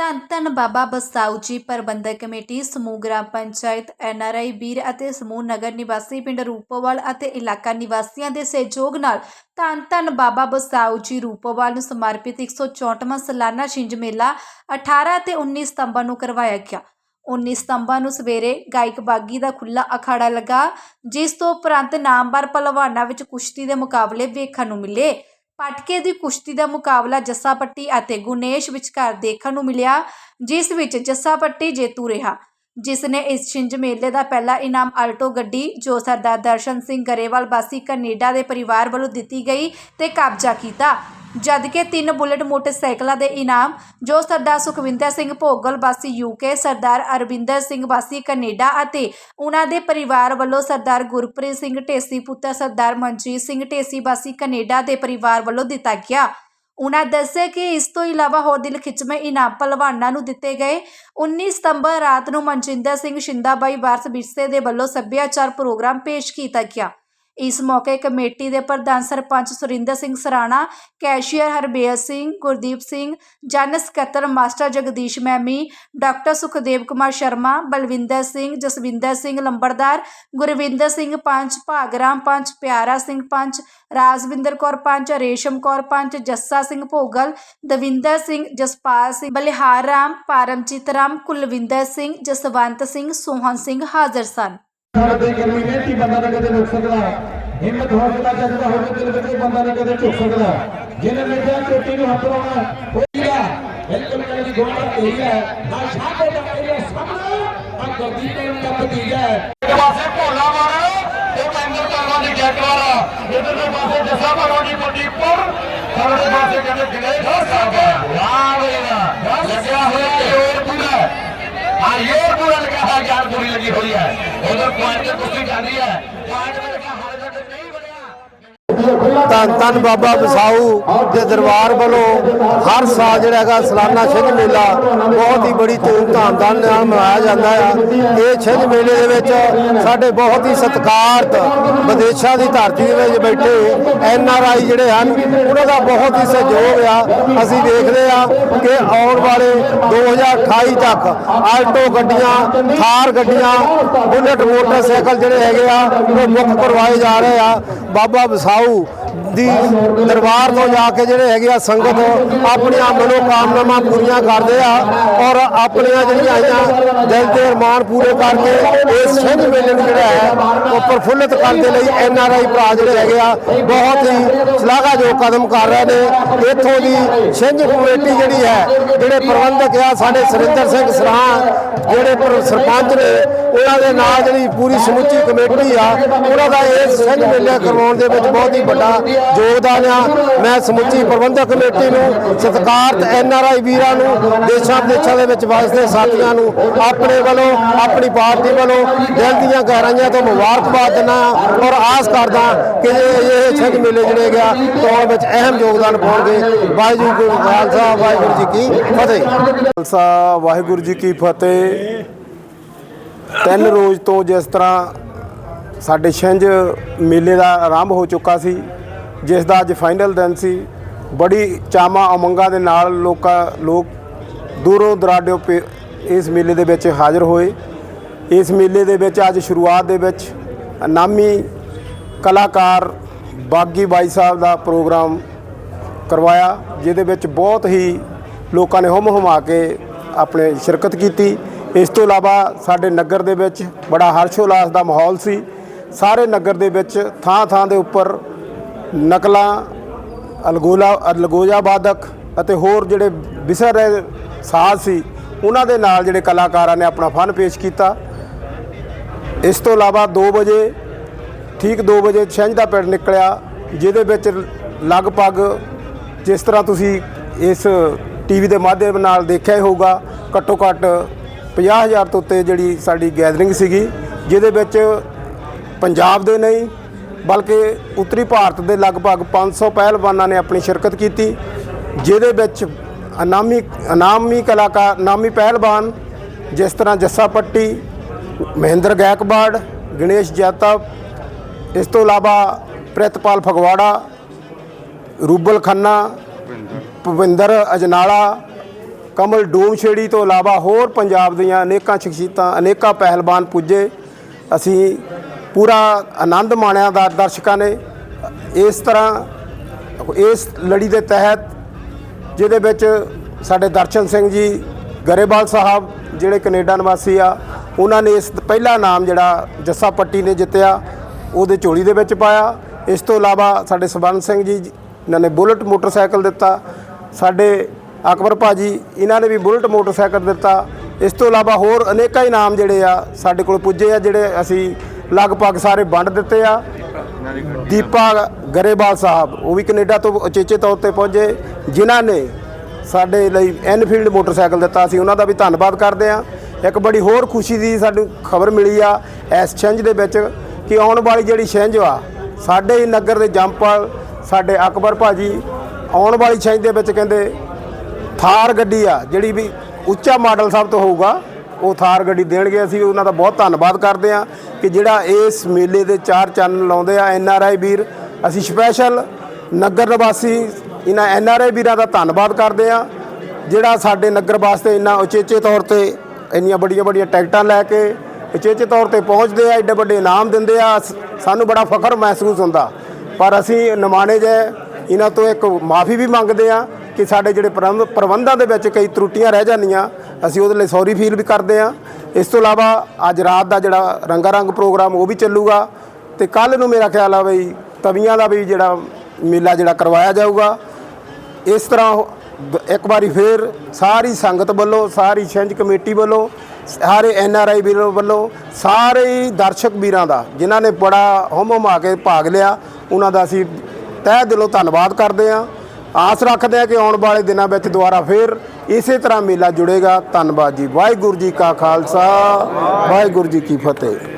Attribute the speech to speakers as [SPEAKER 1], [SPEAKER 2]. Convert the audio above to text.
[SPEAKER 1] ਧੰਨ ਧੰਨ ਬਾਬਾ ਬਸਾਊ ਜੀ, ਪ੍ਰਬੰਧਕ ਕਮੇਟੀ, ਸਮੂਹ ਗ੍ਰਾਮ ਪੰਚਾਇਤ ਐਨਆਰਆਈ ਵੀਰ ਅਤੇ ਸਮੂਹ ਨਗਰ ਨਿਵਾਸੀ ਪਿੰਡ ਰੂਪੋਵਾਲ ਅਤੇ ਇਲਾਕਾ ਨਿਵਾਸੀਆਂ ਦੇ ਸਹਿਯੋਗ ਨਾਲ ਧੰਨ ਧੰਨ ਬਾਬਾ ਬਸਾਊ ਜੀ ਰੂਪੋਵਾਲ ਨੂੰ ਸਮਰਪਿਤ 164ਵਾਂ ਸਾਲਾਨਾ ਛਿੰਝ ਮੇਲਾ 18 ਅਤੇ 19 ਸਤੰਬਰ ਨੂੰ ਕਰਵਾਇਆ ਗਿਆ। 19 ਸਤੰਬਰ ਨੂੰ ਸਵੇਰੇ ਗਾਇਕ ਬਾਗੀ ਦਾ ਖੁੱਲਾ ਅਖਾੜਾ ਲੱਗਾ, ਜਿਸ ਤੋਂ ਉਪਰੰਤ ਨਾਮਵਰ ਪਹਿਲਵਾਨਾਂ ਵਿੱਚ ਕੁਸ਼ਤੀ ਦੇ ਮੁਕਾਬਲੇ ਵੇਖਣ ਨੂੰ ਮਿਲੇ। ਪਟਕੇ ਦੀ ਕੁਸ਼ਤੀ ਦਾ ਮੁਕਾਬਲਾ ਜੱਸਾ ਪੱਟੀ ਅਤੇ ਗੁਨੇਸ਼ ਵਿਚਕਾਰ ਦੇਖਣ ਨੂੰ ਮਿਲਿਆ, ਜਿਸ ਵਿੱਚ ਜੱਸਾ ਪੱਟੀ ਜੇਤੂ ਰਿਹਾ। ਜਿਸ ਨੇ ਇਸ ਛਿੰਝ ਮੇਲੇ ਦਾ ਪਹਿਲਾ ਇਨਾਮ ਆਲਟੋ ਗੱਡੀ ਜੋ ਸਰਦਾਰ ਦਰਸ਼ਨ ਸਿੰਘ ਗਰੇਵਾਲ ਵਾਸੀ ਕੈਨੇਡਾ ਦੇ ਪਰਿਵਾਰ ਵੱਲੋਂ ਦਿੱਤੀ ਗਈ ਤੇ ਕਬਜ਼ਾ ਕੀਤਾ। ਜਦਕਿ ਤਿੰਨ ਬੁਲਟ ਮੋਟਰਸਾਈਕਲਾਂ ਦੇ ਇਨਾਮ, ਜੋ ਸਰਦਾਰ ਸੁਖਵਿੰਦਰ ਸਿੰਘ ਭੋਗਲ ਵਾਸੀ ਯੂਕੇ ਸਰਦਾਰ ਅਰਵਿੰਦਰ ਸਿੰਘ ਵਾਸੀ ਕੈਨੇਡਾ ਅਤੇ ਉਹਨਾਂ ਦੇ ਪਰਿਵਾਰ ਵੱਲੋਂ ਸਰਦਾਰ ਗੁਰਪ੍ਰੀਤ ਸਿੰਘ ਢੇਸੀ ਪੁੱਤਰ ਸਰਦਾਰ ਮਨਜੀਤ ਸਿੰਘ ਢੇਸੀ ਵਾਸੀ ਕੈਨੇਡਾ ਦੇ ਪਰਿਵਾਰ ਵੱਲੋਂ ਦਿੱਤਾ ਗਿਆ। ਉਹਨਾਂ ਦੱਸਿਆ ਕਿ ਇਸ ਤੋਂ ਇਲਾਵਾ ਹੋਰ ਦਿਲ ਖਿੱਚਵੇਂ ਇਨਾਮ ਪਹਿਲਵਾਨਾਂ ਨੂੰ ਦਿੱਤੇ ਗਏ। 19 ਸਤੰਬਰ ਰਾਤ ਨੂੰ ਮਨਜਿੰਦਰ ਸਿੰਘ ਸ਼ਿੰਦਾਬਾਈ ਵਾਰਸ ਵਿਰਸੇ ਦੇ ਵੱਲੋਂ ਸੱਭਿਆਚਾਰ ਪ੍ਰੋਗਰਾਮ ਪੇਸ਼ ਕੀਤਾ ਗਿਆ। ਇਸ ਮੌਕੇ ਕਮੇਟੀ ਦੇ ਪ੍ਰਧਾਨ ਸਰਪੰਚ ਸੁਰਿੰਦਰ ਸਿੰਘ ਸਰਾਣਾ, ਕੈਸ਼ੀਅਰ ਹਰਬੇਰ ਸਿੰਘ, ਗੁਰਦੀਪ ਸਿੰਘ, ਜਨ ਸਕੱਤਰ ਮਾਸਟਰ ਜਗਦੀਸ਼ ਮੈਮੀ, ਡਾਕਟਰ ਸੁਖਦੇਵ ਕੁਮਾਰ ਸ਼ਰਮਾ, ਬਲਵਿੰਦਰ ਸਿੰਘ, ਜਸਵਿੰਦਰ ਸਿੰਘ ਲੰਬੜਦਾਰ, ਗੁਰਵਿੰਦਰ ਸਿੰਘ ਪੰਚ, ਭਾਗਰਾਮ ਪੰਚ, ਪਿਆਰਾ ਸਿੰਘ ਪੰਚ, ਰਾਜਵਿੰਦਰ ਕੌਰ ਪੰਚ, ਰੇਸ਼ਮ ਕੌਰ ਪੰਚ, ਜੱਸਾ ਸਿੰਘ ਭੋਗਲ, ਦਵਿੰਦਰ ਸਿੰਘ, ਜਸਪਾਲ ਸਿੰਘ, ਬਲਿਹਾਰ ਰਾਮ, ਪਰਮਜੀਤ ਰਾਮ, ਕੁਲਵਿੰਦਰ ਸਿੰਘ, ਜਸਵੰਤ ਸਿੰਘ ਸੋਹਨ ਸਿੰਘ ਹਾਜ਼ਰ ਸਨ।
[SPEAKER 2] ਸਾਡੇ ਕਰਮੀ ਮਿਹਨਤੀ ਬੰਦਾ ਨਹੀਂ ਕਦੇ ਰੁਕ ਸਕਦਾ। ਹਿੰਮਤ ਹੌਸਲਾ ਜਜ਼ਬਾ ਹੋਵੇ ਦਿਲ ਵਿੱਚ ਇਹ ਬੰਦਾ ਨਹੀਂ ਕਦੇ ਝੁਕ ਸਕਦਾ। ਜਿਹਨੇ ਮਿਰਜ਼ਾ ਚੋਟੀ ਨੂੰ ਹੱਥ ਲਾਉਣਾ ਹੋਈਗਾ ਬਿਲਕੁਲ ਮੇਰੀ ਗੋਣਾ ਇਹੀ ਹੈ ਨਾ ਸ਼ਾਹੇ ਦਾ ਇਹ ਸਾਹਮਣੇ ਆ ਗੁਰਦੀਪ ਸਿੰਘ ਦਾ ਭਤੀਜਾ ਹੈ ਇੱਕ ਪਾਸੇ ਭੋਲਾ ਵਾਲਾ ਤੇ ਮਹਿੰਦਰ ਕਰਵਾ ਦੀ ਜੈਟ ਵਾਲਾ ਇਧਰ ਦੇ ਪਾਸੇ ਜੱਸਾ ਭਰੋ ਦੀ ਮੁੰਡੀਪੁਰ ਸਾਰੇ ਪਾਸੇ ਕਹਿੰਦੇ ਗਣੇਸ਼ ਸਾਹਿਬ ਵਾਹ ਬਈ ਵਾਹ ਹਾਂ ਯੋਰ ਪੂਰਾ ਲਗਾ ਹੈ ਯਾਰ ਪੂਰੀ ਲੱਗੀ ਹੋਈ ਹੈ। ਉਧਰ ਪੁਆਇੰਟ ਤੇ ਕੁਸ਼ਤੀ ਚੱਲ ਰਹੀ ਹੈ। ਪੁਆਇੰਟ ਮੇਰੇ ਕੋਲ ਹਾਲੇ ਤੱਕ ਨਹੀਂ ਬਣਿਆ
[SPEAKER 3] ਧੰਨ ਧੰਨ ਬਾਬਾ ਵਿਸਾਊ ਦੇ ਦਰਬਾਰ ਵੱਲੋਂ ਹਰ ਸਾਲ ਜਿਹੜਾ ਹੈਗਾ ਸਲਾਨਾ ਛਿੰਝ ਮੇਲਾ ਬਹੁਤ ਹੀ ਬੜੀ ਧੂਮਧਾਮ ਦੇ ਨਾਲ ਮਨਾਇਆ ਜਾਂਦਾ ਆ। ਇਹ ਛਿੰਝ ਮੇਲੇ ਦੇ ਵਿੱਚ ਸਾਡੇ ਬਹੁਤ ਹੀ ਸਤਿਕਾਰਤ ਵਿਦੇਸ਼ਾਂ ਦੀ ਧਰਤੀ ਦੇ ਵਿੱਚ ਬੈਠੇ ਐਨ ਆਰ ਆਈ ਜਿਹੜੇ ਹਨ, ਉਹਨਾਂ ਦਾ ਬਹੁਤ ਹੀ ਸਹਿਯੋਗ ਆ। ਅਸੀਂ ਦੇਖਦੇ ਆ ਕਿ ਆਉਣ ਵਾਲੇ 2028 ਤੱਕ ਆਲਟੋ ਗੱਡੀਆਂ, ਥਾਰ ਗੱਡੀਆਂ, ਬੁਲਟ ਮੋਟਰਸਾਈਕਲ ਜਿਹੜੇ ਹੈਗੇ ਆ, ਉਹ ਮੁੱਖ ਕਰਵਾਏ ਜਾ ਰਹੇ ਆ। ਬਾਬਾ ਵਿਸਾਊ ਦੀ ਦਰਬਾਰ ਤੋਂ ਜਾ ਕੇ ਜਿਹੜੇ ਹੈਗੇ ਆ ਸੰਗਤ ਆਪਣੀਆਂ ਮਨੋਕਾਮਨਾਵਾਂ ਪੂਰੀਆਂ ਕਰਦੇ ਆ ਔਰ ਆਪਣੀਆਂ ਜਿਹੜੀਆਂ ਆਈਆਂ ਦਿਲ ਦੇ ਅਰਮਾਨ ਪੂਰੇ ਕਰਕੇ ਇਸ ਸਿੰਘ ਮੇਲੇ ਨੂੰ ਜਿਹੜਾ ਹੈ, ਉਹ ਪ੍ਰਫੁੱਲਤ ਕਰਨ ਦੇ ਲਈ ਐਨ ਆਰ ਆਈ ਭਰਾ ਜਿਹੜੇ ਹੈਗੇ ਆ, ਬਹੁਤ ਹੀ ਸ਼ਲਾਘਾਯੋਗ ਕਦਮ ਕਰ ਰਹੇ ਨੇ। ਇੱਥੋਂ ਦੀ ਛਿੰਝ ਕਮੇਟੀ ਜਿਹੜੀ ਹੈ, ਜਿਹੜੇ ਪ੍ਰਬੰਧਕ ਆ, ਸਾਡੇ ਸੁਰਿੰਦਰ ਸਿੰਘ ਸਰਾਂ ਜਿਹੜੇ ਸਰਪੰਚ ਨੇ, ਉਹਨਾਂ ਦੇ ਨਾਲ ਜਿਹੜੀ ਪੂਰੀ ਸਮੁੱਚੀ ਕਮੇਟੀ ਆ, ਉਹਨਾਂ ਦਾ ਇਸ ਸਿੰਘ ਮੇਲੇ ਕਰਵਾਉਣ ਦੇ ਵਿੱਚ ਬਹੁਤ ਹੀ ਵੱਡਾ ਯੋਗਦਾਨ ਆ ਮੈਂ ਸਮੁੱਚੀ ਪ੍ਰਬੰਧਕ ਕਮੇਟੀ ਨੂੰ ਸਤਿਕਾਰਤ ਐਨ ਆਰ ਆਈ ਵੀਰਾਂ ਨੂੰ, ਦੇਸ਼ਾਂ ਵਿਦੇਸ਼ਾਂ ਦੇ ਵਿੱਚ ਵਸਦੇ ਸਾਥੀਆਂ ਨੂੰ, ਆਪਣੇ ਵੱਲੋਂ, ਆਪਣੀ ਪਾਰਟੀ ਵੱਲੋਂ ਦਿਲ ਦੀਆਂ ਗਹਿਰਾਈਆਂ ਤੋਂ ਮੁਬਾਰਕਬਾਦ ਦਿੰਦਾ ਔਰ ਆਸ ਕਰਦਾ ਕਿ ਇਹ ਇਹ ਮੇਲੇ ਜਿਹੜੇ ਗਿਆ ਤੋੜ ਵਿੱਚ ਅਹਿਮ ਯੋਗਦਾਨ ਪਾਉਣਗੇ। ਵਾਹਿਗੁਰੂ ਜੀ ਕਾ ਖਾਲਸਾ, ਵਾਹਿਗੁਰੂ ਜੀ ਕੀ ਫਤਿਹ। ਖਾਲਸਾ, ਵਾਹਿਗੁਰੂ ਜੀ ਕੀ ਫਤਿਹ। ਤਿੰਨ ਰੋਜ਼ ਤੋਂ ਜਿਸ ਤਰ੍ਹਾਂ ਸਾਡੇ ਛਿੰਝ ਮੇਲੇ ਦਾ ਆਰੰਭ ਹੋ ਚੁੱਕਾ ਸੀ ਜਿਸ ਦਾ ਅੱਜ ਫਾਈਨਲ ਦਿਨ ਸੀ। ਬੜੀ ਚਾਵਾਂ ਉਮੰਗਾਂ ਦੇ ਨਾਲ ਲੋਕਾਂ, ਲੋਕ ਦੂਰੋਂ ਦਰਾਡਿਓ ਪੇ- ਇਸ ਮੇਲੇ ਦੇ ਵਿੱਚ ਹਾਜ਼ਰ ਹੋਏ। ਇਸ ਮੇਲੇ ਦੇ ਵਿੱਚ ਅੱਜ ਸ਼ੁਰੂਆਤ ਦੇ ਵਿੱਚ ਨਾਮੀ ਕਲਾਕਾਰ ਬਾਗੀ ਬਾਈ ਸਾਹਿਬ ਦਾ ਪ੍ਰੋਗਰਾਮ ਕਰਵਾਇਆ, ਜਿਹਦੇ ਵਿੱਚ ਬਹੁਤ ਹੀ ਲੋਕਾਂ ਨੇ ਹੁਮ ਹੁਮਾ ਕੇ ਆਪਣੇ ਸ਼ਿਰਕਤ ਕੀਤੀ। ਇਸ ਤੋਂ ਇਲਾਵਾ ਸਾਡੇ ਨਗਰ ਦੇ ਵਿੱਚ ਬੜਾ ਹਰਸ਼ੋਲਾਸ ਦਾ ਮਾਹੌਲ ਸੀ। ਸਾਰੇ ਨਗਰ ਦੇ ਵਿੱਚ ਥਾਂ ਥਾਂ ਦੇ ਉੱਪਰ ਨਕਲਾਂ, ਅਲਗੋਲਾ, ਅਲਗੋਜਾ ਬਾਦਕ ਅਤੇ ਹੋਰ ਜਿਹੜੇ ਵਿਸਰ ਰਹੇ ਸਾਜ਼ ਸੀ, ਉਹਨਾਂ ਦੇ ਨਾਲ ਜਿਹੜੇ ਕਲਾਕਾਰਾਂ ਨੇ ਆਪਣਾ ਫਨ ਪੇਸ਼ ਕੀਤਾ। ਇਸ ਤੋਂ ਇਲਾਵਾ 2 ਵਜੇ, ਠੀਕ 2 ਵਜੇ ਛਿੰਝ ਦਾ ਪਿੰਡ ਨਿਕਲਿਆ, ਜਿਹਦੇ ਵਿੱਚ ਲਗਭਗ ਜਿਸ ਤਰ੍ਹਾਂ ਤੁਸੀਂ ਇਸ ਟੀਵੀ ਦੇ ਮਾਧਿਅਮ ਨਾਲ ਦੇਖਿਆ ਹੀ ਹੋਊਗਾ, ਘੱਟੋ ਘੱਟ 50000 ਤੋਂ ਉੱਤੇ ਜਿਹੜੀ ਸਾਡੀ ਗੈਦਰਿੰਗ ਸੀਗੀ, ਜਿਹਦੇ ਵਿੱਚ ਪੰਜਾਬ ਦੇ ਨਹੀਂ ਬਲਕਿ ਉੱਤਰੀ ਭਾਰਤ ਦੇ ਲਗਭਗ 500 ਪਹਿਲਵਾਨਾਂ ਨੇ ਆਪਣੀ ਸ਼ਿਰਕਤ ਕੀਤੀ, ਜਿਹਦੇ ਵਿੱਚ ਅਨਾਮੀ ਅਨਾਮੀ ਕਲਾਕਾਰ ਨਾਮੀ ਪਹਿਲਵਾਨ, ਜਿਸ ਤਰ੍ਹਾਂ ਜੱਸਾ ਪੱਟੀ, ਮਹਿੰਦਰ ਗੈਕਵਾੜ ਗਣੇਸ਼ ਜਾਤਾ ਇਸ ਤੋਂ ਇਲਾਵਾ ਪ੍ਰਿਤਪਾਲ ਫਗਵਾੜਾ, ਰੂਬਲ ਖੰਨਾ ਭਵਿੰਦਰ ਅਜਨਾਲਾ, ਕਮਲ ਡੂਮਛੇੜੀ ਤੋਂ ਇਲਾਵਾ ਹੋਰ ਪੰਜਾਬ ਦੀਆਂ ਅਨੇਕਾਂ ਸ਼ਖਸੀਅਤਾਂ, ਅਨੇਕਾਂ ਪਹਿਲਵਾਨ ਪੁੱਜੇ। ਅਸੀਂ ਪੂਰਾ ਆਨੰਦ ਮਾਣਿਆ ਦਾ ਦਰਸ਼ਕਾਂ ਨੇ। ਇਸ ਤਰ੍ਹਾਂ ਇਸ ਲੜੀ ਦੇ ਤਹਿਤ ਜਿਹਦੇ ਵਿੱਚ ਸਾਡੇ ਦਰਸ਼ਨ ਸਿੰਘ ਜੀ, ਗਰੇਵਾਲ ਸਾਹਿਬ ਜਿਹੜੇ ਕੈਨੇਡਾ ਨਿਵਾਸੀ ਆ, ਉਹਨਾਂ ਨੇ ਇਸ ਪਹਿਲਾ ਨਾਮ ਜਿਹੜਾ ਜੱਸਾ ਪੱਟੀ ਨੇ ਜਿੱਤਿਆ, ਉਹਦੇ ਝੋਲੀ ਦੇ ਵਿੱਚ ਪਾਇਆ। ਇਸ ਤੋਂ ਇਲਾਵਾ ਸਾਡੇ ਸਬੰਧ ਸਿੰਘ ਜੀ, ਇਹਨਾਂ ਨੇ ਬੁਲਟ ਮੋਟਰਸਾਈਕਲ ਦਿੱਤਾ। ਸਾਡੇ ਅਕਬਰ ਭਾਜੀ, ਇਹਨਾਂ ਨੇ ਵੀ ਬੁਲਟ ਮੋਟਰਸਾਈਕਲ ਦਿੱਤਾ। ਇਸ ਤੋਂ ਇਲਾਵਾ ਹੋਰ ਅਨੇਕਾਂ ਇਨਾਮ ਜਿਹੜੇ ਆ ਸਾਡੇ ਕੋਲ ਪੁੱਜੇ ਆ, ਜਿਹੜੇ ਅਸੀਂ ਲਗਭਗ ਸਾਰੇ ਵੰਡ ਦਿੱਤੇ ਆ। ਦੀਪਾ ਗਰੇਵਾਲ ਸਾਹਿਬ, ਉਹ ਵੀ ਕੈਨੇਡਾ ਤੋਂ ਉਚੇਚੇ ਤੌਰ ਤੇ ਪਹੁੰਚੇ, ਜਿਨ੍ਹਾਂ ਨੇ ਸਾਡੇ ਲਈ ਐਨਫੀਲਡ ਮੋਟਰਸਾਈਕਲ ਦਿੱਤਾ। ਸੀ ਉਹਨਾਂ ਦਾ ਵੀ ਧੰਨਵਾਦ ਕਰਦੇ ਆ ਇੱਕ ਬੜੀ ਹੋਰ ਖੁਸ਼ੀ ਦੀ ਸਾਨੂੰ ਖਬਰ ਮਿਲੀ ਆ ਇਸ ਛਿੰਝ ਦੇ ਵਿੱਚ ਕਿ ਆਉਣ ਵਾਲੀ ਜਿਹੜੀ ਛਿੰਝ ਆ, ਸਾਡੇ ਹੀ ਨਗਰ ਦੇ ਜੰਪਲ ਸਾਡੇ ਅਕਬਰ ਭਾਜੀ, ਆਉਣ ਵਾਲੀ ਛਿੰਝ ਦੇ ਵਿੱਚ ਕਹਿੰਦੇ ਥਾਰ ਗੱਡੀ ਆ, ਜਿਹੜੀ ਵੀ ਉੱਚਾ ਮਾਡਲ ਸਭ ਤੋਂ ਹੋਊਗਾ। ਉਹ ਥਾਰ ਗੱਡੀ ਦੇਣਗੇ, ਅਸੀਂ ਉਹਨਾਂ ਦਾ ਬਹੁਤ ਧੰਨਵਾਦ ਕਰਦੇ ਆ ਕਿ ਜਿਹੜਾ ਇਸ ਮੇਲੇ ਦੇ ਚਾਰ ਚੰਨ ਲਾਉਂਦੇ ਆ ਐਨ ਆਰ ਆਈ ਵੀਰ, ਅਸੀਂ ਸਪੈਸ਼ਲ ਨਗਰ ਨਿਵਾਸੀ, ਇਹਨਾਂ ਐਨ ਆਰ ਆਈ ਵੀਰਾਂ ਦਾ ਧੰਨਵਾਦ ਕਰਦੇ ਆ ਜਿਹੜਾ ਸਾਡੇ ਨਗਰ ਵਾਸਤੇ ਇੰਨਾ ਉਚੇਚੇ ਤੌਰ ਤੇ ਇੰਨੀਆਂ ਵੱਡੀਆਂ ਵੱਡੀਆਂ ਟਿਕਟਾਂ ਲੈ ਕੇ ਉਚੇਚੇ ਤੌਰ ਤੇ ਪਹੁੰਚਦੇ ਆ ਐਡੇ ਵੱਡੇ ਇਨਾਮ ਦਿੰਦੇ ਆ, ਸ- ਸਾਨੂੰ ਬੜਾ ਫਖਰ ਮਹਿਸੂਸ ਹੁੰਦਾ। ਪਰ ਅਸੀਂ ਨਿਮਾਣੇ ਜੇ ਇਹਨਾਂ ਤੋਂ ਇੱਕ ਮਾਫੀ ਵੀ ਮੰਗਦੇ ਆ ਕਿ ਸਾਡੇ ਜਿਹੜੇ ਪ੍ਰਬੰਧ- ਪ੍ਰਬੰਧਾਂ ਦੇ ਵਿੱਚ ਕਈ ਤਰੁੱਟੀਆਂ ਰਹਿ ਜਾਂਦੀਆਂ ਅਸੀਂ ਉਹਦੇ ਲਈ ਸੌਰੀ ਫੀਲ ਵੀ ਕਰਦੇ ਆ ਇਸ ਤੋਂ ਇਲਾਵਾ ਅੱਜ ਰਾਤ ਦਾ ਜਿਹੜਾ ਰੰਗਾ ਰੰਗ ਪ੍ਰੋਗਰਾਮ ਉਹ ਵੀ ਚੱਲੂਗਾ। ਤੇ ਕੱਲ ਨੂੰ ਮੇਰਾ ਖਿਆਲ ਆ ਬਈ ਤਵੀਆਂ ਦਾ ਵੀ ਜਿਹੜਾ ਮੇਲਾ ਜਿਹੜਾ ਕਰਵਾਇਆ ਜਾਊਗਾ। ਇਸ ਤਰ੍ਹਾਂ ਇੱਕ ਵਾਰੀ ਫੇਰ ਸਾਰੀ ਸੰਗਤ ਵੱਲੋਂ, ਸਾਰੀ ਛਿੰਝ ਕਮੇਟੀ ਵੱਲੋਂ, ਸਾਰੇ ਐਨ ਆਰ ਆਈ ਵੀਰਾਂ ਵੱਲੋਂ, ਸਾਰੇ ਹੀ ਦਰਸ਼ਕ ਵੀਰਾਂ ਦਾ, ਜਿਨ੍ਹਾਂ ਨੇ ਬੜਾ ਹਮ ਹਮਾ ਕੇ ਭਾਗ ਲਿਆ, ਉਹਨਾਂ ਦਾ ਅਸੀਂ ਤਹਿ ਦਿਲੋਂ ਧੰਨਵਾਦ ਕਰਦੇ ਹਾਂ। ਆਸ ਰੱਖਦੇ ਹਾਂ ਕਿ ਆਉਣ ਵਾਲੇ ਦਿਨਾਂ ਵਿੱਚ ਦੁਬਾਰਾ ਫੇਰ ਇਸੇ ਤਰ੍ਹਾਂ ਮੇਲਾ ਜੁੜੇਗਾ। ਧੰਨਵਾਦ ਜੀ। ਵਾਹਿਗੁਰੂ ਜੀ ਕਾ ਖਾਲਸਾ। ਵਾਹਿਗੁਰੂ ਜੀ ਕੀ ਫਤਿਹ।